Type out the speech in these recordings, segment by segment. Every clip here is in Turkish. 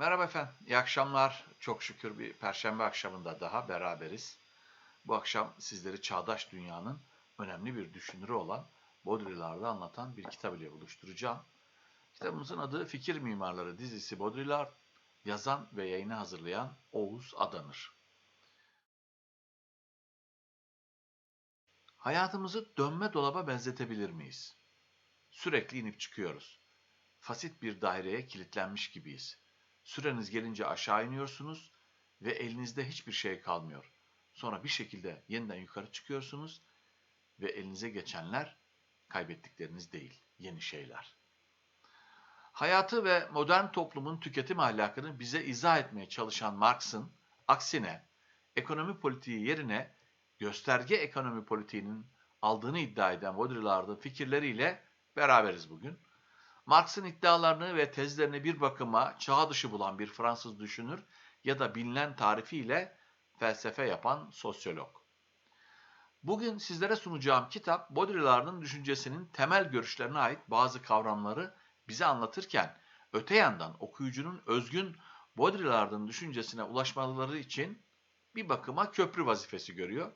efendim. İyi akşamlar. Çok şükür bir perşembe akşamında daha beraberiz. Bu akşam sizleri çağdaş dünyanın önemli bir düşünürü olan Baudrillard'ı anlatan bir kitap ile buluşturacağım. Kitabımızın adı Fikir Mimarları dizisi Baudrillard, yazan ve yayını hazırlayan Oğuz Adanır. Hayatımızı dönme dolaba benzetebilir miyiz? Sürekli inip çıkıyoruz. Fasit bir daireye kilitlenmiş gibiyiz. Süreniz gelince aşağı iniyorsunuz ve elinizde hiçbir şey kalmıyor. Sonra bir şekilde yeniden yukarı çıkıyorsunuz ve elinize geçenler kaybettikleriniz değil, yeni şeyler. Hayatı ve modern toplumun tüketim ahlakını bize izah etmeye çalışan Marx'ın aksine ekonomi politiği yerine gösterge ekonomi politiğinin aldığını iddia eden Baudrillard'ın fikirleriyle beraberiz bugün. Marx'ın iddialarını ve tezlerini bir bakıma çağ dışı bulan bir Fransız düşünür ya da bilinen tarifiyle felsefe yapan sosyolog. Bugün sizlere sunacağım kitap Baudrillard'ın düşüncesinin temel görüşlerine ait bazı kavramları bize anlatırken öte yandan okuyucunun özgün Baudrillard'ın düşüncesine ulaşmaları için bir bakıma köprü vazifesi görüyor.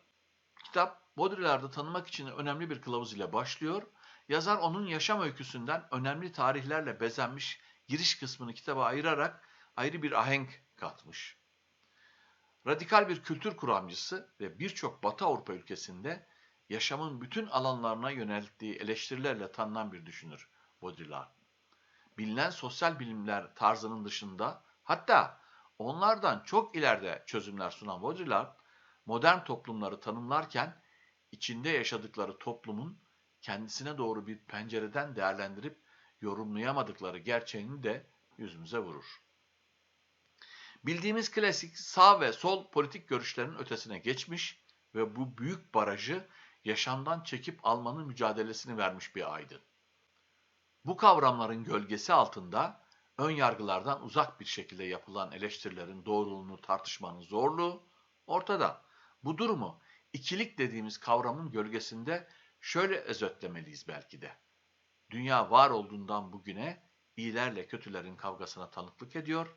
Kitap Baudrillard'ı tanımak için önemli bir kılavuz ile başlıyor Yazar onun yaşam öyküsünden önemli tarihlerle bezenmiş giriş kısmını kitaba ayırarak ayrı bir ahenk katmış. Radikal bir kültür kuramcısı ve birçok Batı Avrupa ülkesinde yaşamın bütün alanlarına yönelttiği eleştirilerle tanınan bir düşünür Baudrillard. Bilinen sosyal bilimler tarzının dışında hatta onlardan çok ileride çözümler sunan Baudrillard, modern toplumları tanımlarken içinde yaşadıkları toplumun kendisine doğru bir pencereden değerlendirip yorumlayamadıkları gerçeğini de yüzümüze vurur. Bildiğimiz klasik sağ ve sol politik görüşlerin ötesine geçmiş ve bu büyük barajı yaşamdan çekip almanın mücadelesini vermiş bir aydın. Bu kavramların gölgesi altında ön yargılardan uzak bir şekilde yapılan eleştirilerin doğruluğunu tartışmanın zorluğu ortada. Bu durumu ikilik dediğimiz kavramın gölgesinde Şöyle özetlemeliyiz belki de. Dünya var olduğundan bugüne iyilerle kötülerin kavgasına tanıklık ediyor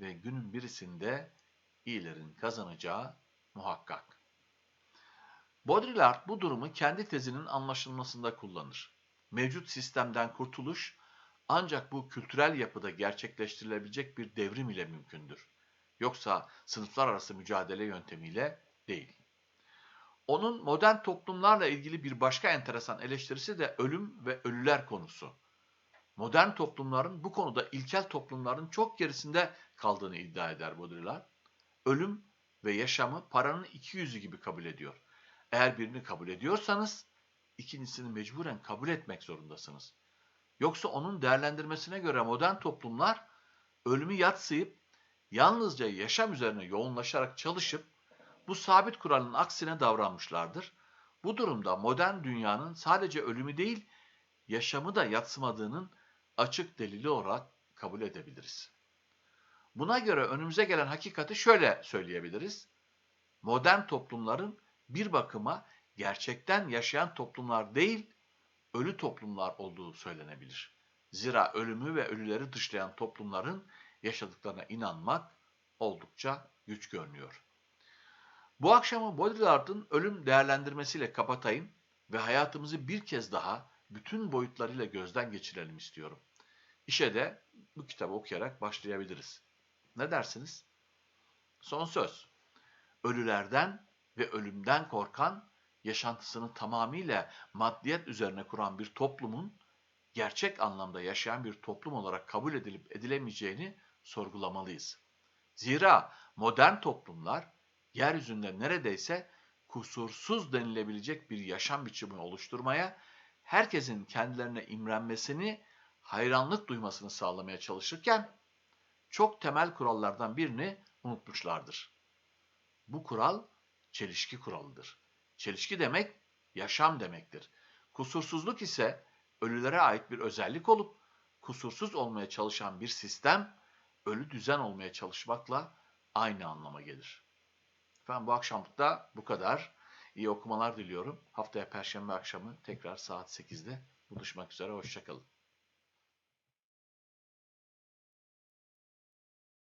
ve günün birisinde iyilerin kazanacağı muhakkak. Baudrillard bu durumu kendi tezinin anlaşılmasında kullanır. Mevcut sistemden kurtuluş ancak bu kültürel yapıda gerçekleştirilebilecek bir devrim ile mümkündür. Yoksa sınıflar arası mücadele yöntemiyle değil. Onun modern toplumlarla ilgili bir başka enteresan eleştirisi de ölüm ve ölüler konusu. Modern toplumların bu konuda ilkel toplumların çok gerisinde kaldığını iddia eder Baudrillard. Ölüm ve yaşamı paranın iki yüzü gibi kabul ediyor. Eğer birini kabul ediyorsanız ikincisini mecburen kabul etmek zorundasınız. Yoksa onun değerlendirmesine göre modern toplumlar ölümü yatsıyıp yalnızca yaşam üzerine yoğunlaşarak çalışıp bu sabit kuralın aksine davranmışlardır. Bu durumda modern dünyanın sadece ölümü değil, yaşamı da yatsımadığının açık delili olarak kabul edebiliriz. Buna göre önümüze gelen hakikati şöyle söyleyebiliriz. Modern toplumların bir bakıma gerçekten yaşayan toplumlar değil, ölü toplumlar olduğu söylenebilir. Zira ölümü ve ölüleri dışlayan toplumların yaşadıklarına inanmak oldukça güç görünüyor. Bu akşamı Baudrillard'ın ölüm değerlendirmesiyle kapatayım ve hayatımızı bir kez daha bütün boyutlarıyla gözden geçirelim istiyorum. İşe de bu kitabı okuyarak başlayabiliriz. Ne dersiniz? Son söz. Ölülerden ve ölümden korkan, yaşantısını tamamıyla maddiyet üzerine kuran bir toplumun gerçek anlamda yaşayan bir toplum olarak kabul edilip edilemeyeceğini sorgulamalıyız. Zira modern toplumlar yeryüzünde neredeyse kusursuz denilebilecek bir yaşam biçimi oluşturmaya, herkesin kendilerine imrenmesini, hayranlık duymasını sağlamaya çalışırken çok temel kurallardan birini unutmuşlardır. Bu kural çelişki kuralıdır. Çelişki demek yaşam demektir. Kusursuzluk ise ölülere ait bir özellik olup kusursuz olmaya çalışan bir sistem ölü düzen olmaya çalışmakla aynı anlama gelir. Ben bu akşamlık da bu kadar. İyi okumalar diliyorum. Haftaya Perşembe akşamı tekrar saat 8'de buluşmak üzere. Hoşçakalın.